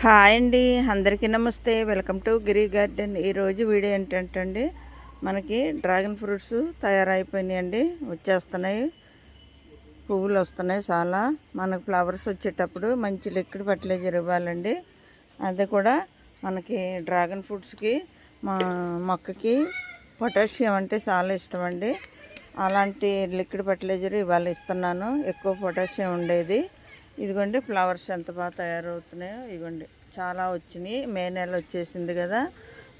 Hi అండి అందరికీ నమస్తే. Welcome to Giri garden. ఈరోజు వీడియో ఏంటంటే అండి మనకి డ్రాగన్ ఫ్రూట్స్ తయారైపోయినాయండి. వచ్చేస్తున్నాయి. పువ్వులు వస్తున్నాయి చాలా. మనకు ఫ్లవర్స్ వచ్చేటప్పుడు మంచి లిక్విడ్ ఫర్టిలైజర్ ఇవ్వాలండి. అది కూడా మనకి డ్రాగన్ ఫ్రూట్స్కి మా మొక్కకి పొటాషియం అంటే చాలా ఇష్టం అండి అలాంటి లిక్విడ్ ఫర్టిలైజర్ ఇవాళ ఇస్తున్నాను. ఎక్కువ పొటాషియం ఉండేది. ఇదిగోండి ఫ్లవర్స్ ఎంత బాగా తయారవుతున్నాయో ఇదిగోండి. చాలా వచ్చినాయి. మే నెల వచ్చేసింది కదా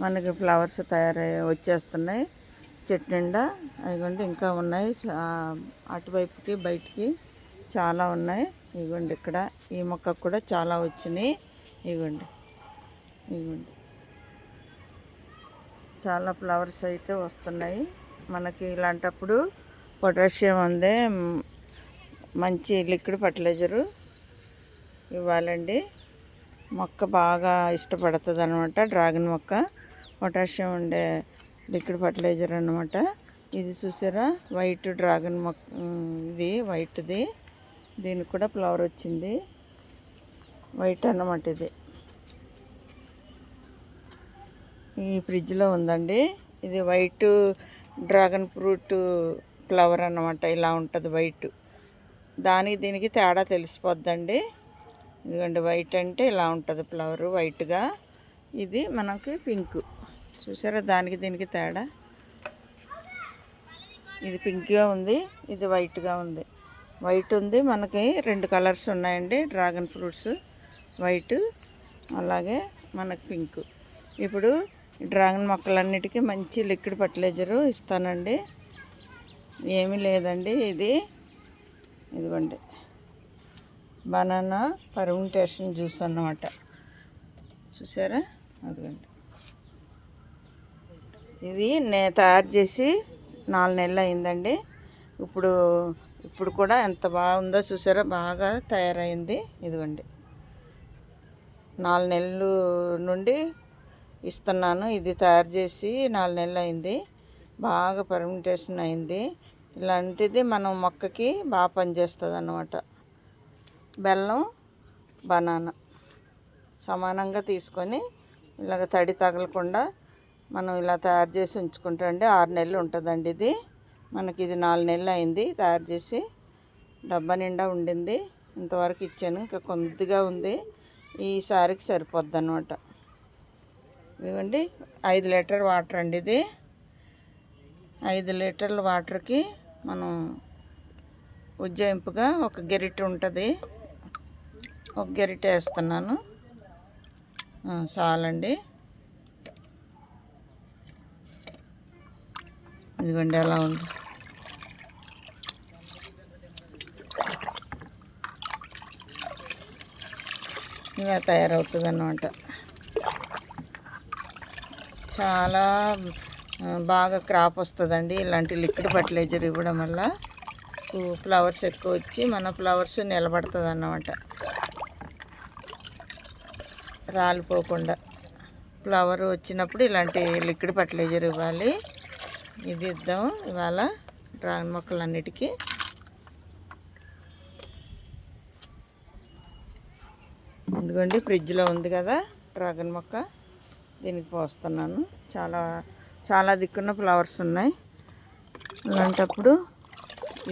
మనకి ఫ్లవర్స్ తయారై వచ్చేస్తున్నాయి. చెట్టు నిండా ఇదిగోండి ఇంకా ఉన్నాయి. అటువైపుకి బయటికి చాలా ఉన్నాయి. ఇదిగోండి ఇక్కడ ఈ మొక్కకు కూడా చాలా వచ్చినాయి. ఇదిగోండి ఇదిగోండి. చాలా ఫ్లవర్స్ అయితే వస్తున్నాయి. మనకి ఇలాంటప్పుడు పొటాషియం ఉంది మంచి లిక్విడ్ ఫర్టిలైజరు ఇవ్వాలండి. మొక్క బాగా ఇష్టపడుతుంది అనమాట డ్రాగన్ మొక్క పొటాషియం ఉండే లిక్విడ్ ఫర్టిలైజర్ అనమాట ఇది చూసారా? వైట్ డ్రాగన్ మొక్క ఇది వైట్ది. దీనికి కూడా ఫ్లవర్ వచ్చింది. వైట్ అన్నమాట ఇది. ఈ ఫ్రిడ్జ్లో ఉందండి. ఇది వైట్ డ్రాగన్ ఫ్రూట్ ఫ్లవర్ అన్నమాట. ఇలా ఉంటుంది వైట్. దానికి దీనికి తేడా తెలిసిపోద్దండి. ఇదిగోండి వైట్ అంటే ఇలా ఉంటుంది ఫ్లవర్ వైట్గా ఇది మనకి పింక్ చూసారా దానికి దీనికి తేడా? ఇది పింక్గా ఉంది ఇది వైట్గా ఉంది. వైట్ ఉంది మనకి రెండు కలర్స్ ఉన్నాయండి డ్రాగన్ ఫ్రూట్స్ వైట్ అలాగే మనకి పింక్ ఇప్పుడు డ్రాగన్ మొక్కలన్నిటికీ మంచి లిక్విడ్ ఫర్టిలైజరు ఇస్తానండి. ఏమీ లేదండి ఇది. ఇదిగోండి. బనానా పర్మెంటేషన్ జ్యూస్ అన్నమాట. చూసారా? అదిగండి. ఇది నేను తయారు చేసి నాలుగు నెలలు అయిందండి. ఇప్పుడు ఇప్పుడు కూడా ఎంత బాగుందో చూసారా? బాగా తయారైంది. ఇదిగోండి. నాలుగు నెలలు నుండి ఇస్తున్నాను. ఇది తయారు చేసి నాలుగు నెలలు అయింది. బాగా పర్మిటేషన్ అయింది. ఇలాంటిది మనం మొక్కకి బాగా పనిచేస్తుంది అన్నమాట బెల్లం బనానా సమానంగా తీసుకొని ఇలాగ తడి తగలకుండా మనం ఇలా తయారు చేసి ఉంచుకుంటే అండి ఆరు నెలలు ఉంటుందండి ఇది. మనకి ఇది నాలుగు నెలలు అయింది తయారు చేసి. డబ్బా నిండా ఉండింది. ఇంతవరకు ఇచ్చాను. ఇంకా కొద్దిగా ఉంది. ఈసారికి సరిపోద్ది అనమాట ఇదిగోండి ఐదు లీటర్ వాటర్ అండి ఇది. ఐదు లీటర్ల వాటర్కి మనం ఉజ్జాయింపుగా ఒక గెరిట ఉంటుంది. ఒక గెరిటె వేస్తున్నాను. చాలండి. ఇదిగోండి ఎలా ఉంది? ఇలా తయారవుతుంది అన్నమాట చాలా బాగా క్రాప్ వస్తుందండి. ఇలాంటి లిక్విడ్ ఫర్టిలైజర్ ఇవ్వడం వల్ల ఫ్లవర్స్ ఎక్కువ వచ్చి మన ఫ్లవర్స్ నిలబడుతుంది అన్నమాట రాలిపోకుండా. ఫ్లవర్ వచ్చినప్పుడు ఇలాంటి లిక్విడ్ ఫర్టిలైజర్ ఇవ్వాలి. ఇది ఇద్దాం ఇవాళ డ్రాగన్ మొక్కలన్నిటికీ. ఇదిగోండి ఫ్రిడ్జ్లో ఉంది కదా డ్రాగన్ మొక్క. దీనికి పోస్తున్నాను. చాలా చాలా దిక్కున్న ఫ్లవర్స్ ఉన్నాయి. అలాంటప్పుడు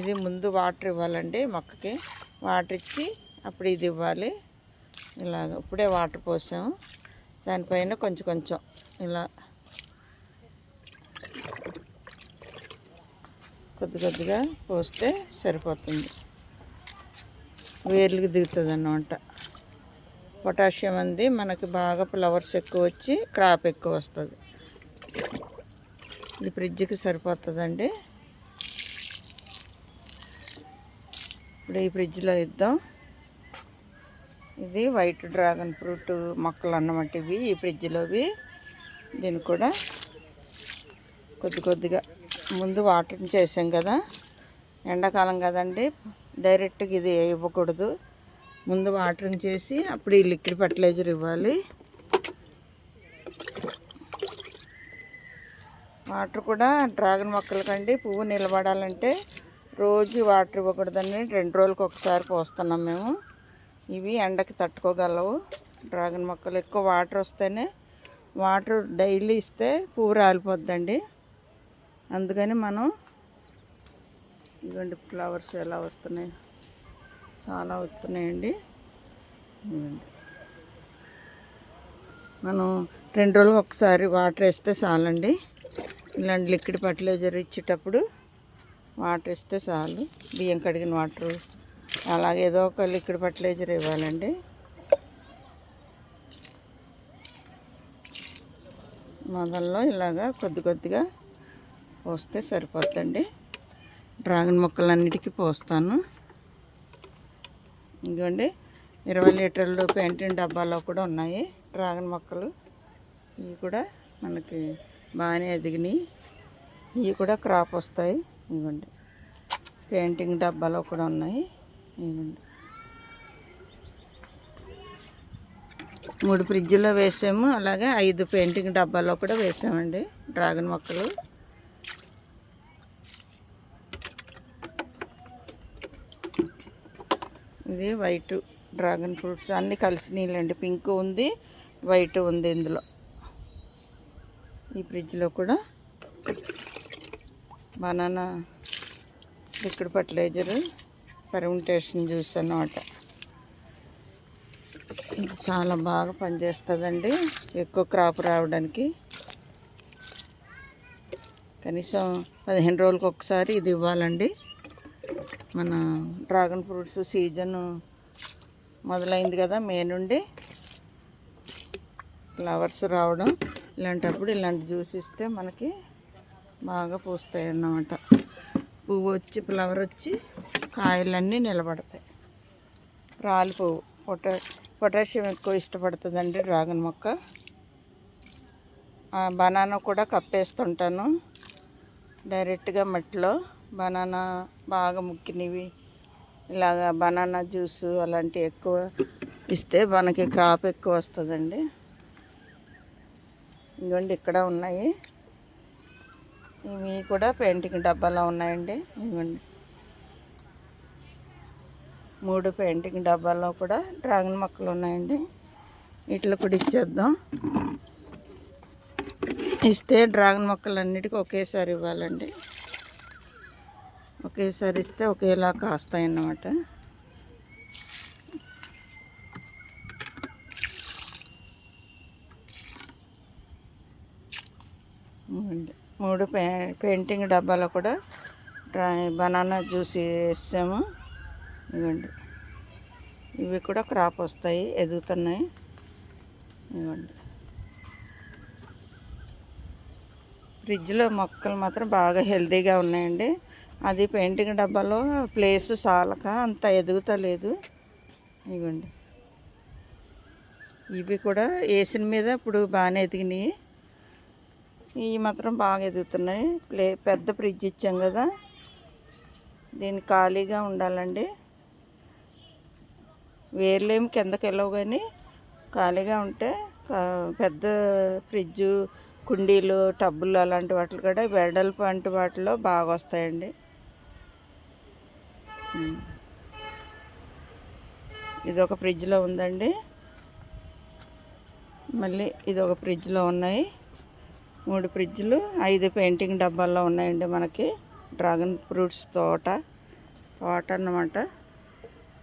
ఇది ముందు వాటర్ ఇవ్వాలండి మొక్కకి. వాటర్ ఇచ్చి అప్పుడు ఇది ఇవ్వాలి. ఇలాగ ఇప్పుడే వాటర్ పోసాము దానిపైన కొంచెం కొంచెం ఇలా కొద్ది కొద్దిగా పోస్తే సరిపోతుంది. వేర్లకు దిగుతుంది అన్నమాట పొటాషియం అంది మనకి బాగా ఫ్లవర్స్ ఎక్కువ వచ్చి క్రాప్ ఎక్కువ వస్తుంది. ఇది ఫ్రిడ్జ్కి సరిపోతుందండి. ఇప్పుడు ఈ ఫ్రిడ్జ్లో ఇద్దాం. ఇది వైట్ డ్రాగన్ ఫ్రూట్ మొక్కలు అన్నమాట ఇవి ఈ ఫ్రిడ్జ్లోవి. దీన్ని కూడా కొద్ది కొద్దిగా ముందు వాటర్ చేసాం కదా. ఎండాకాలం కదండి డైరెక్ట్గా ఇది ఇవ్వకూడదు. ముందు వాటరింగ్ చేసి అప్పుడు ఈ లిక్విడ్ ఫర్టిలైజర్ ఇవ్వాలి. వాటర్ కూడా డ్రాగన్ మొక్కలకండి పువ్వు నిలబడాలంటే రోజు వాటర్ ఇవ్వకూడదని రెండు రోజులకు ఒకసారి పోస్తున్నాం మేము. ఇవి ఎండకి తట్టుకోగలవు. డ్రాగన్ మొక్కలు ఎక్కువ వాటర్ వస్తేనే వాటర్ డైలీ ఇస్తే పువ్వు రాలిపోద్దండి. అందుకని మనం ఇవ్వండి ఫ్లవర్స్ ఎలా వస్తున్నాయి? చాలా వస్తున్నాయండి. ఇవ్వండి. మనం రెండు రోజులకు ఒకసారి వాటర్ వేస్తే చాలండి. ఇలాంటి లిక్విడ్ ఫర్టిలైజర్ ఇచ్చేటప్పుడు వాటర్ ఇస్తే చాలు. బియ్యం కడిగిన వాటర్ అలాగే ఏదో ఒక లిక్విడ్ ఫర్టిలైజర్ ఇవ్వాలండి. మొదల్లో ఇలాగా కొద్ది కొద్దిగా పోస్తే సరిపోతుందండి డ్రాగన్ మొక్కలన్నిటికీ పోస్తాను. ఇదిగోండి ఇరవై లీటర్లు పెయింటింగ్ డబ్బాలో కూడా ఉన్నాయి డ్రాగన్ మొక్కలు. ఇవి కూడా మనకి బాగానే ఎదిగినాయి. ఇవి కూడా క్రాప్ వస్తాయి. ఇవ్వండి పెయింటింగ్ డబ్బాలో కూడా ఉన్నాయి. ఇవ్వండి మూడు ఫ్రిడ్జ్లో వేసాము. అలాగే ఐదు పెయింటింగ్ డబ్బాలో కూడా వేసామండి. డ్రాగన్ మొక్కలు. ఇది వైట్ డ్రాగన్ ఫ్రూట్స్. అన్నీ కలిసి నీళ్ళండి. పింక్ ఉంది వైట్ ఉంది ఇందులో. ఈ ఫ్రిడ్జ్లో కూడా banana liquid fertiliser fermentation juice అన్నమాట ఇది చాలా బాగా పనిచేస్తుందండి. ఎక్కువ క్రాప్ రావడానికి. కనీసం పదిహేను రోజులకు ఒకసారి ఇది ఇవ్వాలండి. మన డ్రాగన్ ఫ్రూట్స్ సీజన్ మొదలైంది కదా మే నుండి. ఫ్లవర్స్ రావడం. ఇలాంటప్పుడు ఇలాంటి జ్యూస్ ఇస్తే మనకి బాగా పూస్తాయి అన్నమాట పువ్వు వచ్చి ఫ్లవర్ వచ్చి కాయలన్నీ నిలబడతాయి. రాలి పువ్వు పొటా పొటాషియం ఎక్కువ ఇష్టపడుతుందండి డ్రాగన్ మొక్క. బనానా కూడా కప్పేస్తుంటాను. డైరెక్ట్గా మట్టిలో బనానా బాగా ముక్కినవి. ఇలాగా బనానా జ్యూస్ అలాంటివి ఎక్కువ ఇస్తే మనకి క్రాప్ ఎక్కువ వస్తుందండి. ఇదిగోండి ఇక్కడ ఉన్నాయి. ఇవి కూడా పెయింటింగ్ డబ్బాలో ఉన్నాయండి. ఇవ్వండి మూడు పెయింటింగ్ డబ్బాల్లో కూడా డ్రాగన్ మొక్కలు ఉన్నాయండి. వీటిలో కూడా ఇచ్చేద్దాం. ఇస్తే డ్రాగన్ మొక్కలు అన్నిటికీ ఒకేసారి ఇవ్వాలండి. ఒకేసారి ఇస్తే ఒకేలా కాస్తాయి అన్నమాట. మూడు పే పెయింటింగ్ డబ్బాలో కూడా డ్రా బనానా జ్యూస్ వేసాము. ఇవ్వండి ఇవి కూడా క్రాప్ వస్తాయి ఎదుగుతున్నాయి. ఇవ్వండి ఫ్రిడ్జ్లో మొక్కలు మాత్రం బాగా హెల్తీగా ఉన్నాయండి. అది పెయింటింగ్ డబ్బాలో ప్లేస్ సాలక అంత ఎదుగుతలేదు ఇవ్వండి ఇవి కూడా వేసిన మీద ఇప్పుడు బాగానే ఎదిగినాయి. ఇవి మాత్రం బాగా ఎదుగుతున్నాయి. ప్లే పెద్ద ఫ్రిడ్జ్ ఇచ్చాం కదా. దీన్ని ఖాళీగా ఉండాలండి. వేర్లేమి కిందకి వెళ్ళవు కానీ ఖాళీగా ఉంటే పెద్ద ఫ్రిడ్జ్ కుండీలు టబ్బులు అలాంటి వాటిలు కూడా వెడల్పు వంటి వాటిలో బాగా వస్తాయండి. ఇది ఒక ఫ్రిడ్జ్లో ఉందండి. మళ్ళీ ఇది ఒక ఫ్రిడ్జ్లో ఉన్నాయి. మూడు ఫ్రిడ్జ్లు ఐదు పెయింటింగ్ డబ్బాల్లో ఉన్నాయండి మనకి. డ్రాగన్ ఫ్రూట్స్ తోట తోట అన్నమాట.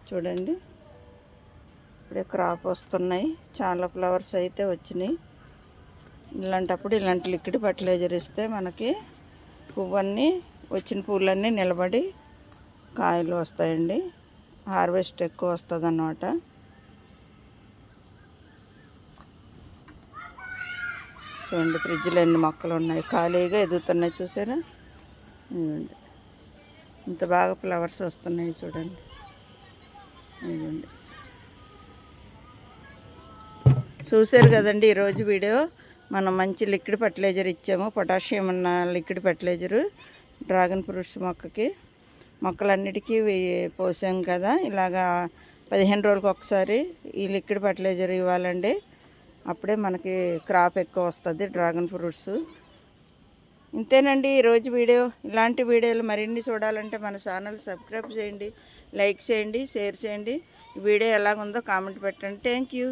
చూడండి. ఇప్పుడే క్రాప్ వస్తున్నాయి. చాలా ఫ్లవర్స్ అయితే వచ్చినాయి. ఇలాంటప్పుడు ఇలాంటి లిక్విడ్ ఫర్టిలైజర్ ఇస్తే మనకి పువ్వన్నీ వచ్చిన పువ్వులన్నీ నిలబడి కాయలు వస్తాయండి. హార్వెస్ట్ ఎక్కువ వస్తుంది అన్నమాట చూడండి ఫ్రిడ్జ్లో ఎన్ని మొక్కలు ఉన్నాయి ఖాళీగా ఎదుగుతున్నాయి చూసారా? ఇంత బాగా ఫ్లవర్స్ వస్తున్నాయి చూడండి. ఇవ్వండి చూశారు కదండి ఈరోజు వీడియో. మనం మంచి లిక్విడ్ ఫర్టిలైజర్ ఇచ్చాము. పొటాషియం ఉన్న లిక్విడ్ ఫర్టిలైజరు డ్రాగన్ ఫ్రూట్స్ మొక్కకి. మొక్కలన్నిటికీ పోసాం కదా. ఇలాగా పదిహేను రోజులకు ఒకసారి ఈ లిక్విడ్ ఫర్టిలైజర్ ఇవ్వాలండి. అప్పుడే మనకి క్రాప్ ఎక్కువ వస్తుంది డ్రాగన్ ఫ్రూట్స్. ఇంతేనండి ఈరోజు వీడియో. ఇలాంటి వీడియోలు మరిన్ని చూడాలంటే మన ఛానల్ సబ్స్క్రైబ్ చేయండి లైక్ చేయండి షేర్ చేయండి. వీడియో ఎలాగుందో కామెంట్ పెట్టండి. Thank you.